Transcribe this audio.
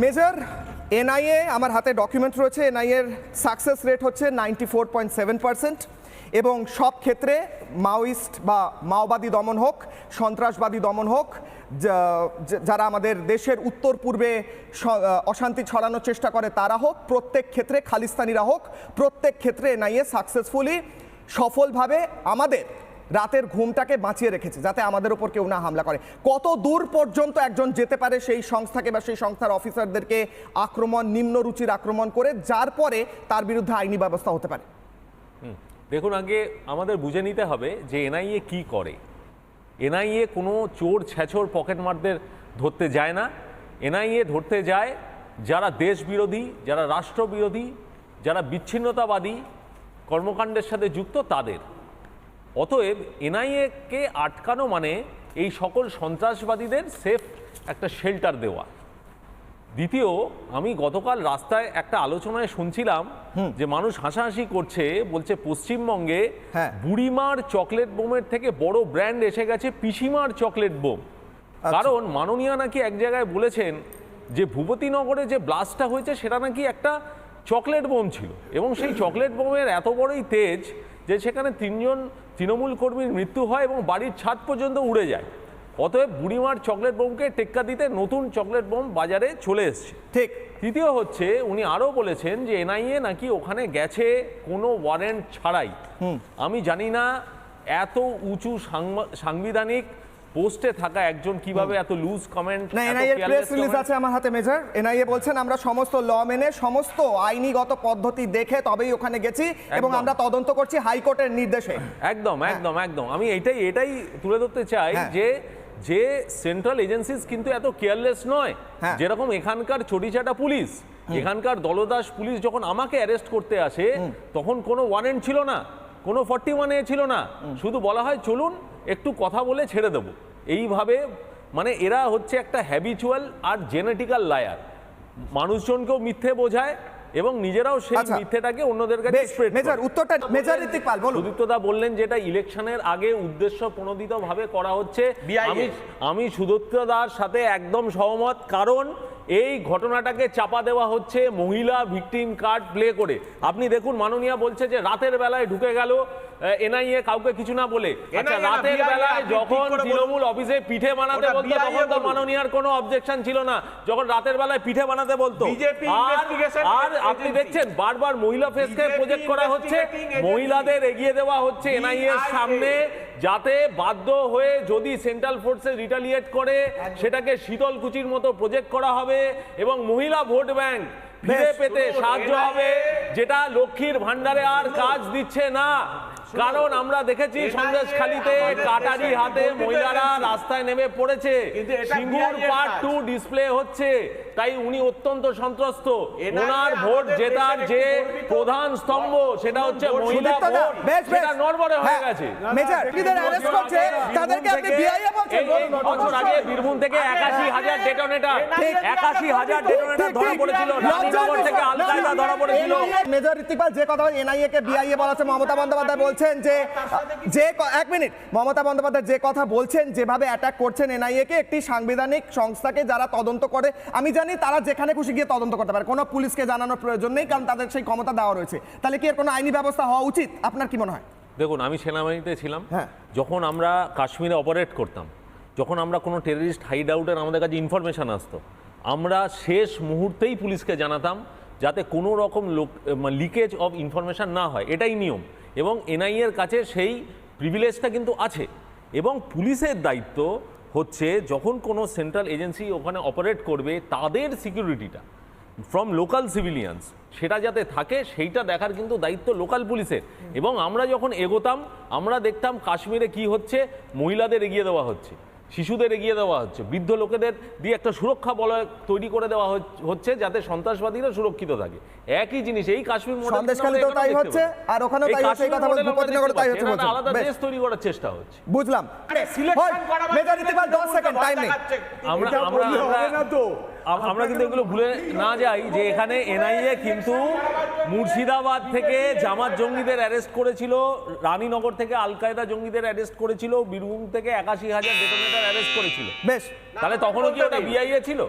Major, NIA, আমার হাতে document রয়েছে, এনআইএর সাকসেস রেট হচ্ছে ninety four point seven percent এবং সব ক্ষেত্রে মাওয়িস্ট বা মাওবাদী দমন হোক, সন্ত্রাসবাদী দমন হোক যারা আমাদের দেশের উত্তর পূর্বে অশান্তি ছড়ানোর চেষ্টা করে তারা হোক, প্রত্যেক ক্ষেত্রে খালিস্তানিরা হোক, প্রত্যেক ক্ষেত্রে এনআইএ সাকসেসফুলি সফলভাবে আমাদের রাতের ঘুমটাকে বাঁচিয়ে রেখেছে যাতে আমাদের উপর কেউ না হামলা করে। কত দূর পর্যন্ত একজন যেতে পারে সেই সংস্থাকে বা সেই সংস্থার অফিসারদেরকে আক্রমণ নিম্নরুচির আক্রমণ করে, যার পরে তার বিরুদ্ধে আইনি ব্যবস্থা হতে পারে? দেখুন আগে আমাদের বুঝে নিতে হবে যে এনআইএ কি করে। এনআইএ কোনো চোর ছ্যাচোর পকেটমারদের ধরতে যায় না। এনআইএ ধরতে যায় যারা দেশ বিরোধী, যারা রাষ্ট্রবিরোধী যারা বিচ্ছিন্নতাবাদী কর্মকাণ্ডের সাথে যুক্ত তাদের। অতএব এনআইএকে আটকানো মানে এই সকল সন্ত্রাসবাদীদের সেফ একটা শেল্টার দেওয়া। দ্বিতীয় আমি গতকাল রাস্তায় একটা আলোচনায় শুনছিলাম যে মানুষ হাসাহাসি করছে বলছে পশ্চিমবঙ্গে হ্যাঁ। বুড়িমার চকলেট বোমের থেকে বড় ব্র্যান্ড এসে গেছে পিসিমার চকলেট বোম। কারণ মাননীয় নাকি এক জায়গায় বলেছেন যে ভূপতিনগরে যে ব্লাস্টটা হয়েছে সেটা নাকি একটা চকলেট বোম ছিল। এবং সেই চকলেট বোমের এত বড়ই তেজ যে সেখানে তিনজন তৃণমূল কর্মীর মৃত্যু হয় এবং বাড়ির ছাদ পর্যন্ত উড়ে যায়। অতএব বুড়িমার চকলেট বোমকে টেক্কা দিতে নতুন চকলেট বোম বাজারে চলে এসছে। ঠিক। তৃতীয় হচ্ছে উনি আরও বলেছেন যে এনআইএ নাকি ওখানে গেছে কোনো ওয়ারেন্ট ছাড়াই। আমি জানি না এত উঁচু সাংবা- সাংবিধানিক পোস্টে থাকা একজন কীভাবে এত লুজ কমেন্ট না এনআইএর প্রেস রিলিজ আছে আমার হাতে মেজর এনআইএ বলছেন আমরা সমস্ত ল মেনে সমস্ত আইনিগত পদ্ধতি দেখে তবেই ওখানে গেছি এবং আমরা তদন্ত করছি হাইকোর্টের নির্দেশে। একদম একদম একদম। আমি এটাই এটাই তুলে ধরতে চাই হ্যাঁ। যে যে সেন্ট্রাল এজেন্সিস কিন্তু এত কেয়ারলেস নয়। হ্যাঁ। যেরকম এখানকার চটিচাটা পুলিশ এখানকার দলদাস পুলিশ যখন আমাকে অ্যারেস্ট করতে আসে তখন কোনো ওয়ারেন্ট ছিল না কোনো ফর্টি ওয়ানে ছিল না। শুধু বলা হয় চলুন একটু কথা বলে ছেড়ে দেবো। এইভাবে মানে এরা হচ্ছে একটা হ্যাবিচুয়াল আর জেনেটিক্যাল লায়ার মানুষজনকেও মিথ্যে বোঝায় এবং নিজেরাও সেই আচ্ছা। মিথ্যেটাকে অন্যদের কাছে মেজর উত্তরটা মেজর পাল বলুন। সুদীপ্তদা বললেন যেটা ইলেকশনের আগে উদ্দেশ্য প্রণোদিত ভাবে করা হচ্ছে। আমি আমি সুদীপ্তদার সাথে একদম সহমত কারণ এই ঘটনাটাকে চাপা দেওয়া হচ্ছে মহিলা ভিকটিম কার্ড প্লে করে। আপনি দেখুন মাননীয়া বলছে যে রাতের বেলায় ঢুকে গেল এনআইএ কাউকে কিছু না বলে। আচ্ছা রাতের বেলায় যখন তৃণমূল অফিসে পিঠে বানাতে বলতো তখন তো মাননীয়ার কোনো অবজেকশন ছিল না। যখন রাতের বেলায় পিঠে বানাতে বলতো। আর- আপনি দেখছেন বারবার মহিলা ফেসকে প্রজেক্ট করা হচ্ছে। মহিলাদের এগিয়ে দেওয়া হচ্ছে এনআইএ এর সামনে যাতে বাধ্য হয়ে যদি সেন্ট্রাল ফোর্সে রিটালিয়েট করে সেটাকে শীতলকুচির মতো প্রজেক্ট করা হবে এবং মহিলা ভোট ব্যাংক ফিরে পেতে সাহায্য হবে যেটা লক্ষ্মীর ভান্ডারে আর কাজ দিচ্ছে না। কারণ আমরা দেখেছি সন্দেশ খালিতে কাটারি হাতে মহিলারা রাস্তায় নেমে পড়েছে। সিঙ্গুর পার্ট টু ডিসপ্লে হচ্ছে। তাই উনি অত্যন্ত সন্ত্রস্ত। ওনার ভোট জেতার যে প্রধান স্তম্ভ সেটা হচ্ছে মহিলা ভোট। সেটা নড়বড়ে হয়ে হ্যাঁ, গেছে। মেজর অ্যারেস্ট করছে। তাদেরকে আপনি বিআইএ বলছেন। এই এই বছর আগে বীরভূম থেকে একাশি হাজার ডেটোনেটার ঠিক। একাশি হাজার ডেটোনেটার ঠিক, ধরা পড়েছিল রানীনগর থেকে আল কায়দা ধরা পড়েছিল। মেজর ঋত্বিকপাল যে কথা এনআইএ কে বিআইএ বলা হচ্ছে মমতা বন্দ্যোপাধ্যায় বলছেন যে যে এক মিনিট। মমতা বন্দ্যোপাধ্যায় যে কথা বলছেন যেভাবে অ্যাটাক করছেন এনআইএ কে একটি সাংবিধানিক সংস্থাকে যারা তদন্ত করে আমি জানি তারা যেখানে খুশি গিয়ে তদন্ত করতে পারে। কোনো পুলিশকে জানানোর প্রয়োজন নেই কারণ তাদের সেই ক্ষমতা দেওয়া রয়েছে। তাহলে কি এর কোনো আইনি ব্যবস্থা হওয়া উচিত? আপনার কি মনে হয়? দেখুন আমি সেনাবাহিনীতে ছিলাম। হ্যাঁ। যখন আমরা কাশ্মীরে অপারেট করতাম যখন আমরা কোনো টেররিস্ট হাইড আউটের আমাদের কাছে ইনফরমেশন আসতো আমরা শেষ মুহূর্তেই পুলিশকে জানাতাম যাতে কোনো রকম লিকেজ অফ ইনফরমেশন না হয়। এটাই নিয়ম। এবং এনআইএর কাছে সেই প্রিভিলেজটা কিন্তু আছে। এবং পুলিশের দায়িত্ব হচ্ছে যখন কোনো সেন্ট্রাল এজেন্সি ওখানে অপারেট করবে তাদের সিকিউরিটিটা ফ্রম লোকাল সিভিলিয়ানস সেটা যাতে থাকে সেইটা দেখার কিন্তু দায়িত্ব লোকাল পুলিশের। এবং আমরা যখন এগোতাম আমরা দেখতাম কাশ্মীরে কি হচ্ছে মহিলাদের এগিয়ে দেওয়া হচ্ছে। শিশুদের এগিয়ে দেওয়া হচ্ছে। বৃদ্ধ লোকেদের দিয়ে একটা সুরক্ষা বলয় তৈরি করে দেওয়া হচ্ছে যাতে সন্ত্রাসবাদীরা সুরক্ষিত থাকে। একই জিনিস এই কাশ্মীর সন্দেশখালিতেও তাই হচ্ছে, আর ওখানেও তাই হচ্ছে, কথা বলছেন, ভূপতিনগরে তাই হচ্ছে এটা একটা বলছেন। আলাদা দেশ তৈরি করার চেষ্টা হচ্ছে। বুঝলাম। মেজর সেকেন্ড টাইম নেই। আমরা আমরা আমরা- আম- আমরা কিন্তু এগুলো ভুলে না যাই যে এখানে এনআইএ কিন্তু মুর্শিদাবাদ থেকে জামাত জঙ্গিদের অ্যারেস্ট করেছিল রানীনগর থেকে আল কায়দা জঙ্গিদের অ্যারেস্ট করেছিল বীরভূম থেকে একাশি হাজার ডেটোনেটার অ্যারেস্ট করেছিল। বেশ। তাহলে তখনও কি ওটা বিআইএ ছিল?